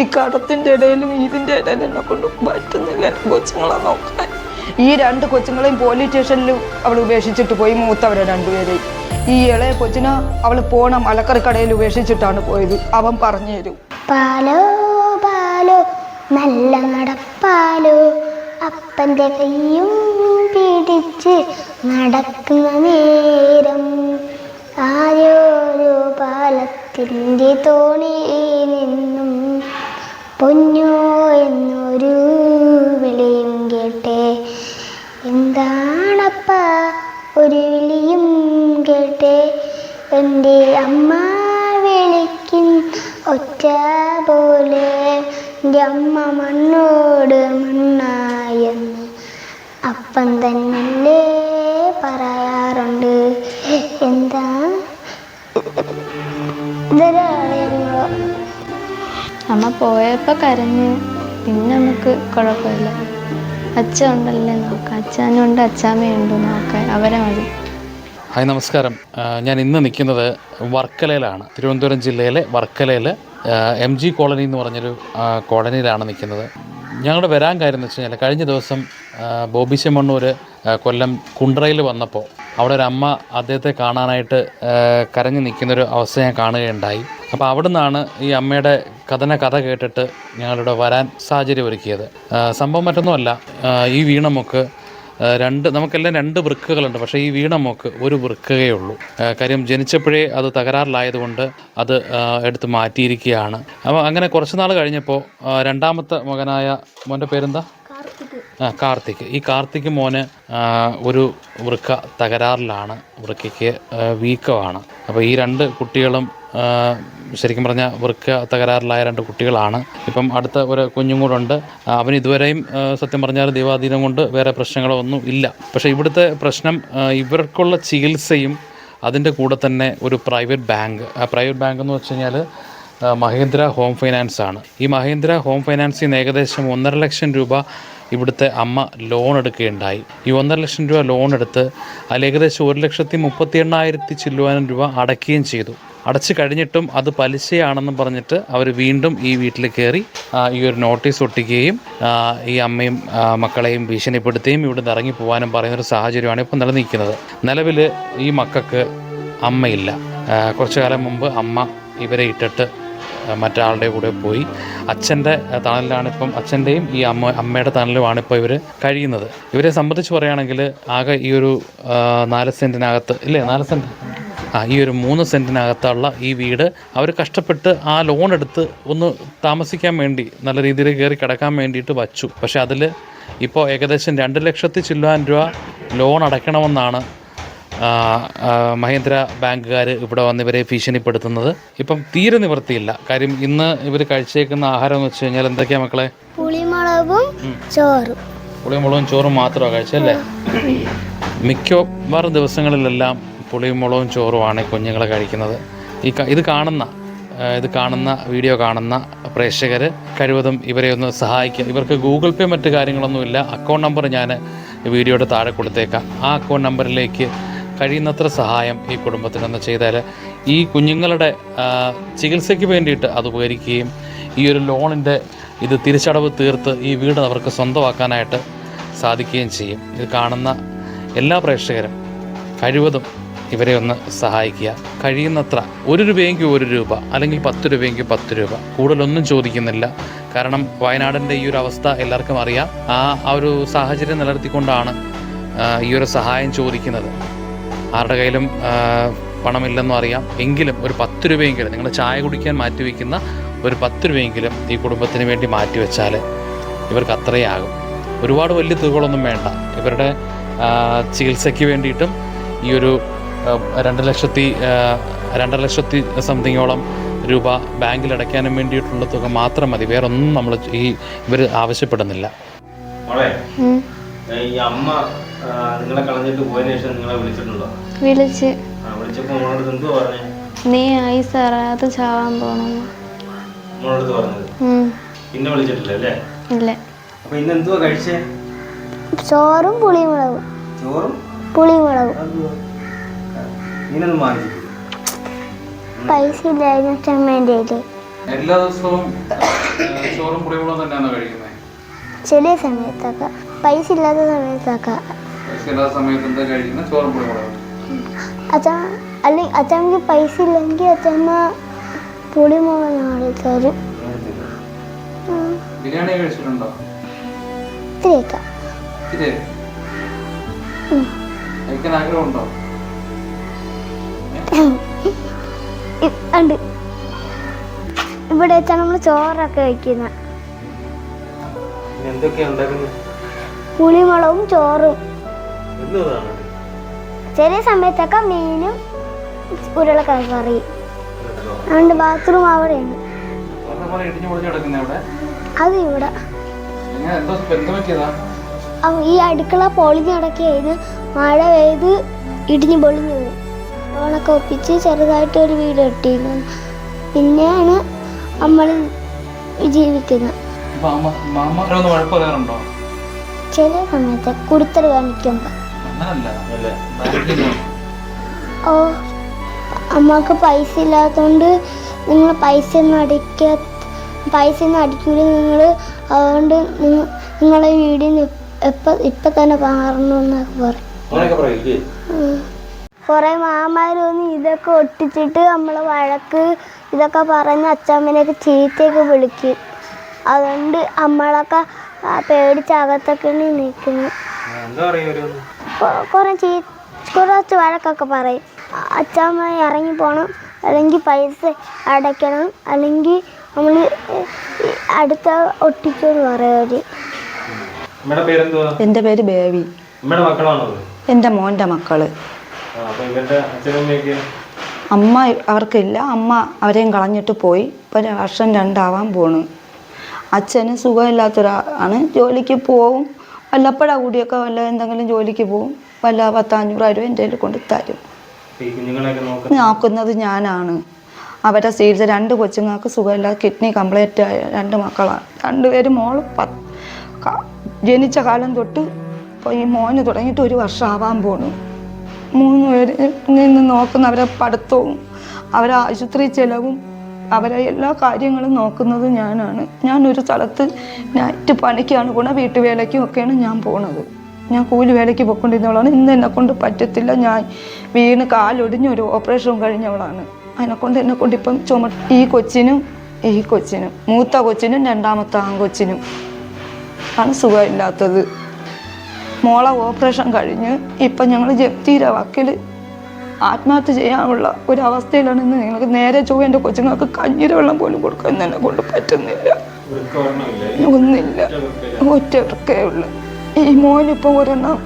ഈ കടത്തിന്റെ ഇടയിലും ഇതിന്റെ ഇടയിലും എന്നെ കൊണ്ട് പറ്റുന്നില്ല. കൊച്ചുങ്ങളെ നോക്കാൻ. ഈ രണ്ട് കൊച്ചുങ്ങളെയും പോലീസ് സ്റ്റേഷനിൽ അവൾ ഉപേക്ഷിച്ചിട്ട് പോയി. മൂത്തവരെ രണ്ടുപേരെയും. ഈ ഇളയ കൊച്ചിനെ അവൾ പോണം മലക്കറി കടയിൽ ഉപേക്ഷിച്ചിട്ടാണ് പോയത്. അവൻ പറഞ്ഞു തരും. പാലോ പാലോ നല്ല നടപ്പാലോ. അപ്പന്റെ കയ്യും പിടിച്ച് നടക്കുന്ന നേരം ആരോരോ പാലത്തിന്റെ തോണിയിൽ നിന്നും പൊന്നോ എന്നൊരു വിളിയും കേട്ടെ. എന്താണപ്പ ഒരു വിളിയും കേട്ടെ? എന്റെ അമ്മ വിളിക്കും ഒറ്റ പോലെ. എന്റെ അമ്മ മണ്ണോട് മണ്ണായെന്ന് അപ്പം തന്നല്ലേ പറയാറുണ്ട്. എന്താ? ഇതൊരാളെയോ അമ്മ പോയപ്പോൾ കരഞ്ഞ്. പിന്നെ നമുക്ക് കുഴപ്പമില്ല. അച്ഛൻ ഉണ്ടല്ലേ നോക്കാം. അച്ഛനുണ്ട് അച്ഛാമ്മയുണ്ട് നോക്കാൻ അവരെ മതി. ഹായ് നമസ്കാരം. ഞാൻ ഇന്ന് നിൽക്കുന്നത് വർക്കലയിലാണ്. തിരുവനന്തപുരം ജില്ലയിലെ വർക്കലയിൽ എം ജി കോളനി എന്ന് പറഞ്ഞൊരു കോളനിയിലാണ് നിൽക്കുന്നത്. ഞങ്ങളുടെ വരാൻ കാര്യം എന്ന് വെച്ച് കഴിഞ്ഞാൽ കഴിഞ്ഞ ദിവസം ബോബി ചെമ്മണ്ണൂർ കൊല്ലം കുണ്ട്രയിൽ വന്നപ്പോൾ അവിടെ ഒരു അമ്മ അദ്ദേഹത്തെ കാണാനായിട്ട് കരഞ്ഞു നിൽക്കുന്നൊരു അവസ്ഥ ഞാൻ കാണുകയുണ്ടായി. അപ്പോൾ അവിടെ നിന്നാണ് ഈ അമ്മയുടെ കഥന കഥ കേട്ടിട്ട് ഞങ്ങളിവിടെ വരാൻ സാഹചര്യം ഒരുക്കിയത് സംഭവം മറ്റൊന്നുമല്ല. ഈ വീണമൊക്കെ രണ്ട് നമുക്കെല്ലാം രണ്ട് വൃക്കകളുണ്ട്. പക്ഷേ ഈ വീണ മോക്ക് ഒരു വൃക്കയേ ഉള്ളൂ. കാര്യം ജനിച്ചപ്പോഴേ അത് തകരാറിലായതുകൊണ്ട് അത് എടുത്ത് മാറ്റിയിരിക്കുകയാണ്. അപ്പോൾ അങ്ങനെ കുറച്ച് നാൾ കഴിഞ്ഞപ്പോൾ രണ്ടാമത്തെ മകനായ മോന്റെ പേരെന്താ? ആ കാർത്തിക്. ഈ കാർത്തിക് മോന് ഒരു വൃക്ക തകരാറിലാണ്. വൃക്കയ്ക്ക് വീക്കമാണ്. അപ്പോൾ ഈ രണ്ട് കുട്ടികളും ശരിക്കും പറഞ്ഞാൽ വൃക്ക തകരാറിലായ രണ്ട് കുട്ടികളാണ്. ഇപ്പം അടുത്ത ഒരു കുഞ്ഞും കൂടെ ഉണ്ട്. അവൻ ഇതുവരെയും സത്യം പറഞ്ഞാൽ ദൈവാധീനം കൊണ്ട് വേറെ പ്രശ്നങ്ങളോ ഒന്നും ഇല്ല. പക്ഷേ ഇവിടുത്തെ പ്രശ്നം ഇവർക്കുള്ള ചികിത്സയും അതിന്റെ കൂടെ തന്നെ ഒരു പ്രൈവറ്റ് ബാങ്ക് ആ പ്രൈവറ്റ് ബാങ്ക് എന്ന് വെച്ച് കഴിഞ്ഞാൽ മഹേന്ദ്ര ഹോം ഫൈനാൻസ് ആണ്. ഈ മഹേന്ദ്ര ഹോം ഫൈനാൻസിൽ നിന്ന് ഏകദേശം ഒന്നര ലക്ഷം രൂപ ഇവിടുത്തെ അമ്മ ലോൺ എടുക്കുകയുണ്ടായി. ഈ ഒന്നര ലക്ഷം രൂപ ലോൺ എടുത്ത് അതിൽ ഏകദേശം ഒരു ലക്ഷത്തി മുപ്പത്തി എണ്ണായിരത്തി ചില്ലുവാനും രൂപ അടയ്ക്കുകയും ചെയ്തു. അടച്ചു കഴിഞ്ഞിട്ടും അത് പലിശയാണെന്ന് പറഞ്ഞിട്ട് അവർ വീണ്ടും ഈ വീട്ടിൽ കയറി ഈ ഒരു നോട്ടീസ് ഒട്ടിക്കുകയും ഈ അമ്മയും മക്കളെയും ഭീഷണിപ്പെടുത്തുകയും ഇവിടെ നിന്ന് ഇറങ്ങി പോകാനും പറയുന്നൊരു സാഹചര്യമാണ് ഇപ്പോൾ നിലനിൽക്കുന്നത്. നിലവിൽ ഈ മക്കൾക്ക് അമ്മയില്ല. കുറച്ചു കാലം മുമ്പ് അമ്മ ഇവരെ ഇട്ടിട്ട് മറ്റാളുടെ കൂടെ പോയി. അച്ഛന്റെ തണലിലാണ് ഇപ്പം അച്ഛന്റെയും ഈ അമ്മ അമ്മയുടെ തണലുമാണ് ഇപ്പോൾ ഇവർ കഴിയുന്നത്. ഇവരെ സംബന്ധിച്ച് പറയുകയാണെങ്കിൽ ആകെ ഈ ഒരു നാല് സെന്റിനകത്ത് ഇല്ലേ? നാല് സെന്റ്. ഈ ഒരു മൂന്ന് സെന്റിനകത്തുള്ള ഈ വീട് അവർ കഷ്ടപ്പെട്ട് ആ ലോൺ എടുത്ത് ഒന്ന് താമസിക്കാൻ വേണ്ടി നല്ല രീതിയിൽ കയറി കിടക്കാൻ വേണ്ടിയിട്ട് വച്ചു. പക്ഷേ അതിൽ ഇപ്പോൾ ഏകദേശം രണ്ട് ലക്ഷത്തി ചില്ലാൻ രൂപ ലോൺ അടയ്ക്കണമെന്നാണ് മഹേന്ദ്ര ബാങ്കുകാർ ഇവിടെ വന്ന് ഇവരെ ഭീഷണിപ്പെടുത്തുന്നത്. ഇപ്പം തീരെ നിവൃത്തിയില്ല. കാര്യം ഇന്ന് ഇവർ കഴിച്ചേക്കുന്ന ആഹാരം എന്ന് വെച്ച് കഴിഞ്ഞാൽ എന്തൊക്കെയാ മക്കളെ? പുളിമുളകും ചോറും. പുളിമുളകും ചോറും മാത്രമാണ് കഴിച്ചല്ലേ മിക്കവാറും ദിവസങ്ങളിലെല്ലാം പുളിയും മുളകും ചോറുമാണ് കുഞ്ഞുങ്ങൾ കഴിക്കുന്നത്. ഈ ഇത് കാണുന്ന ഇത് കാണുന്ന വീഡിയോ കാണുന്ന പ്രേക്ഷകർ കഴിവതും ഇവരെ ഒന്ന് സഹായിക്കുക ഇവർക്ക് ഗൂഗിൾ പേ മറ്റു കാര്യങ്ങളൊന്നുമില്ല. അക്കൗണ്ട് നമ്പർ ഞാൻ വീഡിയോയുടെ താഴെ കൊടുത്തേക്കാം. ആ അക്കൗണ്ട് നമ്പറിലേക്ക് കഴിയുന്നത്ര സഹായം ഈ കുടുംബത്തിനൊന്ന് ചെയ്താൽ ഈ കുഞ്ഞുങ്ങളുടെ ചികിത്സയ്ക്ക് വേണ്ടിയിട്ട് അത് ഉപകരിക്കുകയും ഈ ഒരു ലോണിന്റെ ഇത് തിരിച്ചടവ് തീർത്ത് ഈ വീട് അവർക്ക് സ്വന്തമാക്കാനായിട്ട് സാധിക്കുകയും ചെയ്യും. ഇത് കാണുന്ന എല്ലാ പ്രേക്ഷകരും കഴിവതും ഇവരെ ഒന്ന് സഹായിക്കുക. കഴിയുന്നത്ര ഒരു രൂപയെങ്കിൽ ഒരു രൂപ അല്ലെങ്കിൽ പത്ത് രൂപയെങ്കിൽ പത്ത് രൂപ. കൂടുതലൊന്നും ചോദിക്കുന്നില്ല. കാരണം വയനാടിന്റെ ഈ ഒരു അവസ്ഥ എല്ലാവർക്കും അറിയാം. ആ ആ ഒരു സാഹചര്യം നിലനിർത്തിക്കൊണ്ടാണ് ഈ ഒരു സഹായം ചോദിക്കുന്നത്. ആരുടെ കയ്യിലും പണമില്ലെന്നും അറിയാം. എങ്കിലും ഒരു പത്ത് രൂപയെങ്കിലും നിങ്ങൾ ചായ കുടിക്കാൻ മാറ്റിവെക്കുന്ന ഒരു പത്ത് രൂപയെങ്കിലും ഈ കുടുംബത്തിന് വേണ്ടി മാറ്റിവെച്ചാൽ ഇവർക്ക് അത്രയേ ആകും ഒരുപാട് വലിയ തുകകളൊന്നും വേണ്ട. ഇവരുടെ ചികിത്സയ്ക്ക് വേണ്ടിയിട്ടും ഈ ഒരു രണ്ട് ലക്ഷത്തി രണ്ടര ലക്ഷത്തി സംതിങ്ങോളം രൂപ ബാങ്കിൽ അടയ്ക്കാനും വേണ്ടിയിട്ടുള്ള തുക മാത്രം മതി. വേറെ ഒന്നും നമ്മൾ ഈ ഇവർ ആവശ്യപ്പെടുന്നില്ല. ഈ അമ്മ നിങ്ങളെ കളഞ്ഞിട്ട് പോയതിനു ശേഷം നിങ്ങളെ വിളിച്ചിട്ടുണ്ടോ? വിളിച്ച്. ആ വിളിച്ചപ്പോൾ മോളോട് എന്തോ പറഞ്ഞേ? നീ ആയി സാറാതെ ചാവാൻ പോണെന്ന്. മോളോട് പറഞ്ഞത്. പിന്നെ വിളിച്ചിട്ടില്ല അല്ലേ? ഇല്ല. അപ്പൊ ഇന്ന് എന്തുവാ കഴിച്ചേ? ചോറും പുളിമുളകും ചോറും? പുളിമുളകും മീനൊന്നും വാങ്ങിച്ചിട്ടില്ല പൈസ ഇല്ലായിരുന്നു എല്ലാ ദിവസവും ചോറും പുളിവെള്ളം തന്നെയാണോ കഴിക്കുന്നത് ചില സമയത്തൊക്കെ. പൈസ ഇല്ലാത്ത സമയത്തൊക്കെ. പൈസ ഇല്ലാത്ത സമയത്ത് എന്താ കഴിക്കുന്നത് ചോറും പുളിവെള്ളം അച്ഛ അല്ലെങ്കിൽ അച്ഛമ്മക്ക് പൈസ ഇല്ലെങ്കിൽ അച്ഛമ്മ പുളിമുളക് നാളെ തരും. ബിരിയാണി കഴിച്ചിട്ടുണ്ടോ? കഴിക്കാൻ ആഗ്രഹമുണ്ടോ? ഉണ്ട് ഇവിടെ വെച്ചാൽ നമ്മൾ ചോറൊക്കെ വയ്ക്കുന്ന ഉണ്ടാക്കുന്നത് പുളിമുളകും ചോറും. ചെറിയ സമയത്തൊക്കെ മീനും ഉരുളക്കിഴങ്ങ് കറി. അതുകൊണ്ട് ബാത്റൂം അവിടെയുണ്ട് അത് ഇവിടെ. ഈ അടുക്കള പൊളിഞ്ഞടക്കിയത് മഴ പെയ്ത് ഇടിഞ്ഞു പൊളിഞ്ഞു പോയി. ഓണൊക്കെ ഒപ്പിച്ച് ചെറുതായിട്ട് ഒരു വീട് കെട്ടിയിരുന്നു. പിന്നെയാണ് നമ്മൾ ജീവിക്കുന്നത്. ഇപ്പൊ ചില സമയത്ത് കുടുത്തൽ ബാങ്കിന്ന്. ഓ അമ്മയ്ക്ക് പൈസ ഇല്ലാത്തതുകൊണ്ട് നിങ്ങൾ പൈസ ഒന്നും അടിക്ക പൈസ ഒന്നും അടിക്കൂല നിങ്ങൾ അതുകൊണ്ട് നിങ്ങ- നിങ്ങളെ വീടിന് എപ്പം ഇപ്പം തന്നെ മാറണം എന്നൊക്കെ പറയും കുറേ മാമാർ വന്ന് ഇതൊക്കെ ഒട്ടിച്ചിട്ട് നമ്മൾ വഴക്ക് ഇതൊക്കെ പറഞ്ഞ് അച്ചമ്മനെയൊക്കെ ചീത്തയൊക്കെ വിളിക്കും. അതുകൊണ്ട് നമ്മളൊക്കെ പേടിച്ചകത്തൊക്കെ പേടിച്ച് അകത്തൊക്കെ നിൽക്കുന്നത് എന്താ പറയുക ഒരു കുറേ ചീ കുറച്ച് വഴക്കൊക്കെ പറയും. അച്ചമ്മ ഇറങ്ങി പോകണം അല്ലെങ്കിൽ പൈസ അടയ്ക്കണം. അല്ലെങ്കിൽ നമ്മൾ അടുത്ത ഒട്ടിച്ചോന്ന് പറയും എന്റെ പേര് ബേബി. എന്റെ മോന്റെ മക്കൾ. അമ്മ അവർക്കില്ല. അമ്മ അവരെയും കളഞ്ഞിട്ട് പോയി. ഇപ്പം വർഷം രണ്ടാവാൻ പോണു. അച്ഛന് സുഖമില്ലാത്തൊരാളാണ്. ജോലിക്ക് പോവും. വല്ലപ്പോഴാ കൂടിയൊക്കെ വല്ല എന്തെങ്കിലും ജോലിക്ക് പോവും. വല്ല പത്തഞ്ഞൂറ് രൂപ എന്റെ കയ്യിൽ കൊണ്ട് തരും. നോക്കുന്നത് ഞാനാണ്. അവരെ ചികിത്സ രണ്ട് കൊച്ചുങ്ങൾക്ക് സുഖമില്ല കിഡ്നി കംപ്ലീറ്റ് ആയ രണ്ട് മക്കളാണ്. രണ്ടുപേരും മോൾ പത്ത് ജനിച്ച കാലം തൊട്ട് ഇപ്പോൾ ഈ മോന് തുടങ്ങിയിട്ട് ഒരു വർഷം ആവാൻ പോണു. മൂന്ന് പേര് നിന്ന് നോക്കുന്ന അവരെ പഠിത്തവും അവരെ ആശുപത്രി ചെലവും അവരെ എല്ലാ കാര്യങ്ങളും നോക്കുന്നത് ഞാനാണ്. ഞാനൊരു സ്ഥലത്ത് നൈറ്റ് പണിക്കാണ് പോണ വീട്ടുവേലയ്ക്കും ഒക്കെയാണ് ഞാൻ പോണത്. ഞാൻ കൂലി വേലയ്ക്ക് പോയിക്കൊണ്ടിരുന്നവളാണ്. ഇന്ന് എന്നെ കൊണ്ട് പറ്റത്തില്ല. ഞാൻ വീണ് കാലൊടിഞ്ഞ് ഒരു ഓപ്പറേഷൻ കഴിഞ്ഞവളാണ്. അതിനെ കൊണ്ട് എന്നെ കൊണ്ട് ഇപ്പം ചുമ ഈ കൊച്ചിനും ഈ കൊച്ചിനും മൂത്ത കൊച്ചിനും രണ്ടാമത്തെ ആൺകൊച്ചിനും ആണ് സുഖമില്ലാത്തത്. മോളെ ഓപ്പറേഷൻ കഴിഞ്ഞ് ഇപ്പം ഞങ്ങൾ ജപ്തിയുടെ വക്കിൽ ആത്മഹത്യ ചെയ്യാനുള്ള ഒരു അവസ്ഥയിലാണ് ഇന്ന് നിങ്ങൾക്ക് നേരെ ചൊവ്വ എന്റെ കൊച്ചുങ്ങൾക്ക് കഞ്ഞിര വെള്ളം പോലും കൊടുക്കാൻ എന്നെ കൊണ്ട് പറ്റുന്നില്ല. ഒന്നില്ല ഒറ്റവർക്കേ ഉള്ളു. ഈ മോനിപ്പോൾ ഒരെണ്ണം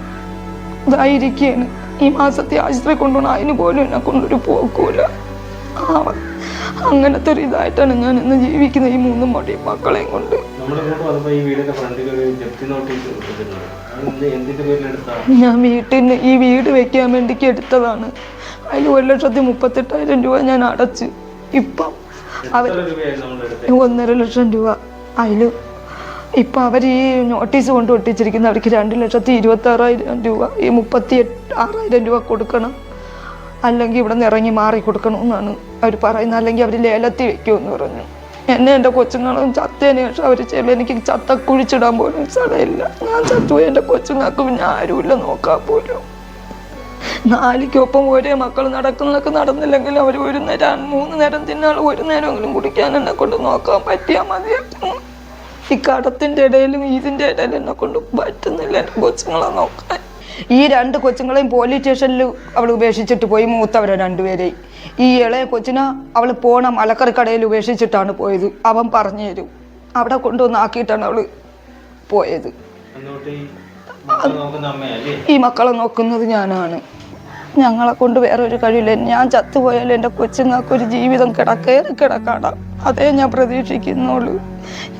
ഇതായിരിക്കുകയാണ് ഈ മാസത്തെ ആശുപത്രി കൊണ്ടുപോകണം അതിന് പോലും എന്നെ കൊണ്ടൊരു പോക്കൂല. അങ്ങനത്തെ ഒരു ഇതായിട്ടാണ് ഞാൻ ഇന്ന് ജീവിക്കുന്നത് ഈ മൂന്ന് മടി മക്കളെയും കൊണ്ട്. നമ്മുടെ കൂടെ വന്നപ്പോ ഈ വീടിന്റെ ഫ്രണ്ടിൽ ഒരു ജപ്തി നോട്ടീസ് കൊടുത്തിട്ടുണ്ട് അത് എന്ത് എന്തിന്റെ പേരിലെടുത്താ ഞാൻ വീട്ടിൽ നിന്ന് ഈ വീട് വെക്കാൻ വേണ്ടി എടുത്തതാണ്. അതിൽ ഒരു ലക്ഷത്തി മുപ്പത്തെട്ടായിരം രൂപ ഞാൻ അടച്ചു. ഇപ്പം അവർ ഒന്നര ലക്ഷം രൂപ. അതിൽ ഇപ്പം അവർ ഈ നോട്ടീസ് കൊണ്ട് ഒട്ടിച്ചിരിക്കുന്ന അവർക്ക് രണ്ട് ലക്ഷത്തി ഇരുപത്തി ആറായിരം രൂപ ഈ മുപ്പത്തി എട്ട് ആറായിരം രൂപ കൊടുക്കണം. അല്ലെങ്കിൽ ഇവിടെ നിന്ന് ഇറങ്ങി മാറി കൊടുക്കണമെന്നാണ് അവർ പറയുന്നത്. അല്ലെങ്കിൽ അവർ ലേലത്തിൽ വെക്കുമെന്ന് പറഞ്ഞു. എന്നെ എന്റെ കൊച്ചുങ്ങളും ചത്തേനെ ശേഷം അവർ ചെയ്യുമ്പോൾ എനിക്ക് ചത്ത കുഴിച്ചിടാൻ പോലും സ്ഥലമില്ല. ഞാൻ ചത്തു എന്റെ കൊച്ചുങ്ങൾക്ക് പിന്നെ ആരുമില്ല നോക്കാൻ പോലും. നാലിക്കൊപ്പം ഒരേ മക്കൾ നടക്കുന്നതൊക്കെ നടന്നില്ലെങ്കിൽ അവർ ഒരു നേരം മൂന്ന് നേരം തിന്നാൽ ഒരു നേരമെങ്കിലും കുടിക്കാൻ എന്നെ കൊണ്ട് നോക്കാൻ പറ്റിയാൽ മതിയായിരുന്നു ഈ കടത്തിന്റെ ഇടയിലും ഇതിന്റെ ഇടയിലും എന്നെ കൊണ്ട് പറ്റുന്നില്ല എന്റെ കൊച്ചുങ്ങളെ നോക്കാൻ. ഈ രണ്ട് കൊച്ചുങ്ങളെയും പോലീസ് സ്റ്റേഷനിൽ അവൾ ഉപേക്ഷിച്ചിട്ട് പോയി മൂത്തവരെ രണ്ടുപേരെയും. ഈ ഇളയ കൊച്ചിന് അവൾ പോണം അലക്കറി കടയിൽ ഉപേക്ഷിച്ചിട്ടാണ് പോയത്. അവൻ പറഞ്ഞു തരും. അവിടെ കൊണ്ടുവന്നാക്കിയിട്ടാണ് അവൾ അവൾ പോയത് ഈ മക്കളെ നോക്കുന്നത് ഞാനാണ്. ഞങ്ങളെ കൊണ്ട് വേറെ ഒരു കഴിയില്ല ഞാൻ ചത്തുപോയാലും എന്റെ കൊച്ചുങ്ങൾക്ക് ഒരു ജീവിതം കിടക്കേറി കിടക്കാടാം. അതേ ഞാൻ പ്രതീക്ഷിക്കുന്നുള്ളൂ.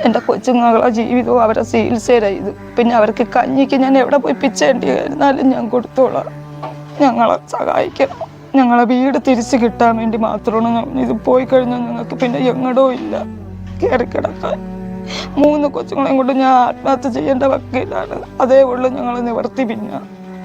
എന്റെ കൊച്ചുങ്ങളെ ജീവിതവും അവരെ ചികിത്സയിലായത്. പിന്നെ അവർക്ക് കഞ്ഞിക്ക് ഞാൻ എവിടെ പോയി പിച്ചേണ്ടി എന്നാലും ഞാൻ കൊടുത്തോളാം. ഞങ്ങളെ സഹായിക്കണം. ഞങ്ങളെ വീട് തിരിച്ചു കിട്ടാൻ വേണ്ടി മാത്രമാണ് ഇത് പോയി കഴിഞ്ഞാൽ ഞങ്ങൾക്ക് പിന്നെ എങ്ങടോ ഇല്ല. കയറി കിടക്കാൻ. മൂന്ന് കൊച്ചുങ്ങളെയും കൊണ്ട് ഞാൻ ആത്മഹത്യ ചെയ്യേണ്ട വക്കീലാണ്. അതേ ഉള്ളൂ ഞങ്ങൾ നിവർത്തി പിന്നെ.